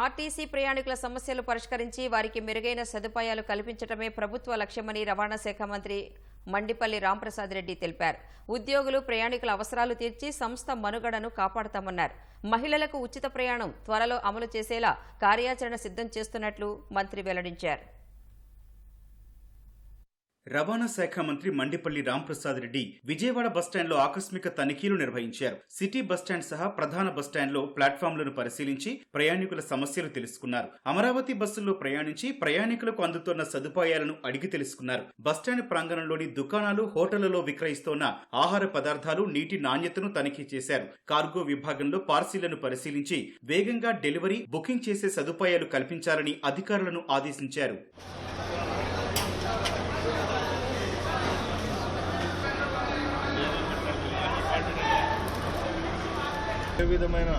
RTC ప్రయాణికుల సమస్యలు పరిష్కరించి వారికి మెరుగైన సదుపాయాలు కల్పించడమే ప్రభుత్వ లక్ష్యమని రవాణా శాఖ మంత్రి మండిపల్లి రాంప్రసాద్ రెడ్డి తెలిపారు. ఉద్యోగులు ప్రయాణికుల అవసరాలు తీర్చి సంస్థ మనుగడను కాపాడతామన్నారు. మహిళలకు ఉచిత ప్రయాణం త్వరలో అమలు చేసేలా కార్యాచరణ సిద్ధం చేస్తున్నట్లు మంత్రి వెల్లడించారు. రవాణా శాఖ మంత్రి మండిపల్లి రాంప్రసాద్ రెడ్డి విజయవాడ బస్టాండ్లో ఆకస్మిక తనిఖీలు నిర్వహించారు. సిటీ బస్టాండ్ సహా ప్రధాన బస్టాండ్లో ప్లాట్ఫామ్లను పరిశీలించి ప్రయాణికుల సమస్యలు తెలుసుకున్నారు. అమరావతి బస్సుల్లో ప్రయాణించి ప్రయాణికులకు అందుతున్న సదుపాయాలను అడిగి తెలుసుకున్నారు. బస్టాండ్ ప్రాంగణంలోని దుకాణాలు హోటళ్ళలో విక్రయిస్తోన్న ఆహార పదార్థాలు నీటి నాణ్యతను తనిఖీ చేశారు. కార్గో విభాగంలో పార్సీలను పరిశీలించి వేగంగా డెలివరీ బుకింగ్ చేసే సదుపాయాలు కల్పించాలని అధికారులను ఆదేశించారు. ఏ విధమైన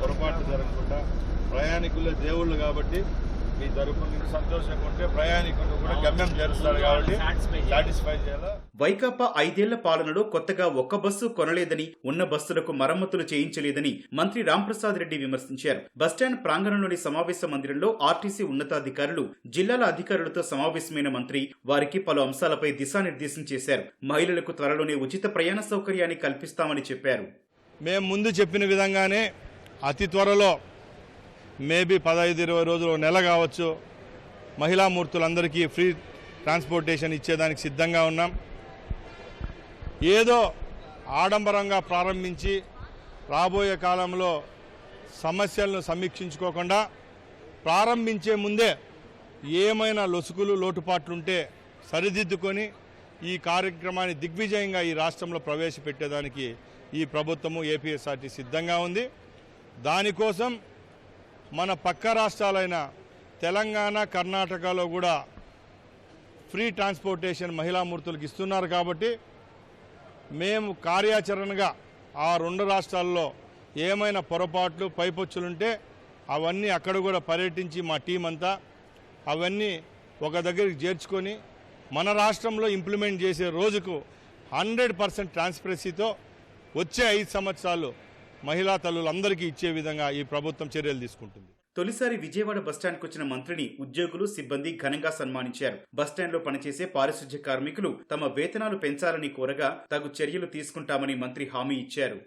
పొరపాటు జరగకుండా ప్రయాణికులే దేవుళ్ళు కాబట్టి మీ తరపున మీరు సంతోషంగా ఉంటే ప్రయాణికులు కూడా గమ్యం చేరుస్తారు కాబట్టి సాటిస్ఫై చేయాలా. వైకాపా ఐదేళ్ళ పాలనలో కొత్తగా ఒక్క బస్సు కొనలేదని ఉన్న బస్సులకు మరమ్మతులు చేయించలేదని మంత్రి రాంప్రసాద్ రెడ్డి విమర్శించారు. బస్టాండ్ ప్రాంగణంలోని సమావేశ మందిరంలో ఆర్టీసీ ఉన్నతాధికారులు జిల్లాల అధికారులతో సమావేశమైన మంత్రి వారికి పలు అంశాలపై దిశానిర్దేశం చేశారు. మహిళలకు త్వరలోనే ఉచిత ప్రయాణ సౌకర్యాన్ని కల్పిస్తామని చెప్పారు. మేము ముందు చెప్పిన విధంగానే అతి త్వరలో మేబీ పదహైదు ఇరవై రోజులు నెల కావచ్చు మహిళా మూర్తులందరికీ ఫ్రీ ట్రాన్స్పోర్టేషన్ ఇచ్చేదానికి సిద్ధంగా ఉన్నాం. ఏదో ఆడంబరంగా ప్రారంభించి రాబోయే కాలంలో సమస్యలను సమీక్షించుకోకుండా ప్రారంభించే ముందే ఏమైనా లొసుగులు లోటుపాట్లుంటే సరిదిద్దుకొని ఈ కార్యక్రమాన్ని దిగ్విజయంగా ఈ రాష్ట్రంలో ప్రవేశపెట్టేదానికి ఈ ప్రభుత్వము ఏపీఎస్ఆర్టీ సిద్ధంగా ఉంది. దానికోసం మన పక్క రాష్ట్రాలైన తెలంగాణ కర్ణాటకలో కూడా ఫ్రీ ట్రాన్స్పోర్టేషన్ మహిళామూర్తులకు ఇస్తున్నారు కాబట్టి మేము కార్యాచరణగా ఆ రెండు రాష్ట్రాల్లో ఏమైనా పొరపాట్లు పైపొచ్చులుంటే అవన్నీ అక్కడ కూడా పర్యటించి మా టీం అంతా అవన్నీ ఒక దగ్గరికి చేర్చుకొని మన రాష్ట్రంలో ఇంప్లిమెంట్ చేసే రోజుకు హండ్రెడ్ పర్సెంట్ ట్రాన్స్పరెన్సీతో వచ్చే ఐదు సంవత్సరాలు మహిళా తల్లులందరికీ ఇచ్చే విధంగా ఈ ప్రభుత్వం చర్యలు తీసుకుంటుంది. తొలిసారి విజయవాడ బస్టాండ్కు వచ్చిన మంత్రిని ఉద్యోగులు సిబ్బంది ఘనంగా సన్మానించారు. బస్టాండ్లో పనిచేసే పారిశుధ్య కార్మికులు తమ వేతనాలు పెంచాలని కోరగా తగు చర్యలు తీసుకుంటామని మంత్రి హామీ ఇచ్చారు.